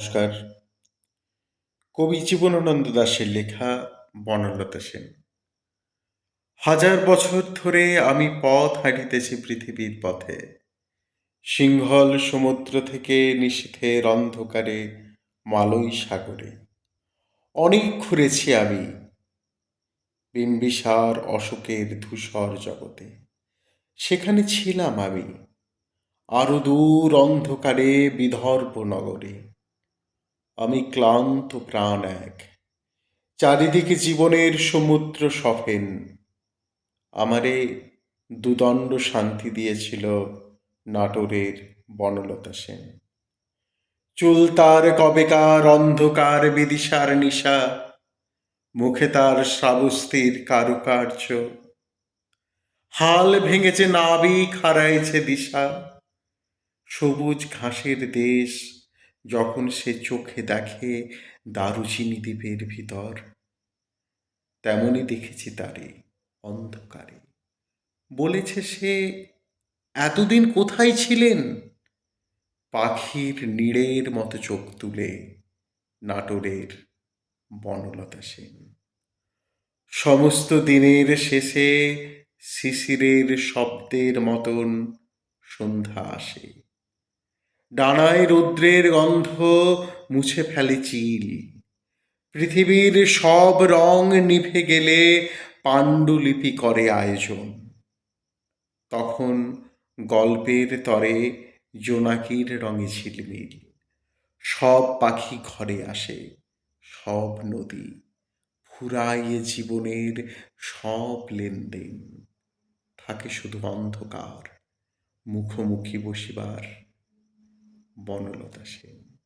নমস্কার। কবি জীবনানন্দ দাশের লেখা বনলতা সেন। হাজার বছর ধরে আমি পথ হাঁটিতেছি পৃথিবীর পথে। সিংহল সমুদ্র থেকে নিষিথের অন্ধকারে মালই সাগরে। অনেক ঘুরেছি আমি বিম্বিসার অশোকের ধূসর জগতে। সেখানে ছিলাম আমি, আরও দূর অন্ধকারে বিদর্ভ নগরে। আমি ক্লান্ত প্রাণ এক। চারিদিকে জীবনের সমুদ্র সফেন। আমারে দুদণ্ড শান্তি দিয়েছিল নাটোরের বনলতা সেন। চুল তার কবেকার অন্ধকার বিদিশার নিশা। মুখে তার শ্রাবস্তির কারুকার্য। হাল ভেঙেছে নাবিক হারাইছে দিশা। সবুজ ঘাসের দেশ যখন সে চোখে দেখে দারুচিনি দ্বীপের ভিতর তেমনি দেখেছি তারে অন্ধকারে। বলেছে সে, এতদিন কোথায় ছিলেন? পাখির নীড়ের মতো চোখ তুলে নাটোরের বনলতা সেন। সমস্ত দিনের শেষে শিশিরের শব্দের মতন সন্ধ্যা আসে। ডানায় রৌদ্রের গন্ধ মুছে ফেলে চিল। পৃথিবীর সব রং নিভে গেলে পাণ্ডুলিপি করে আয়োজন। তখন গল্পের তরে জোনাকির রঙে ঝিলমিল সব পাখি ঘরে আসে, সব নদী ফুরাইয়ে জীবনের সব লেনদেন। থাকে শুধু অন্ধকার, মুখোমুখি বসিবার বনলতা সেন।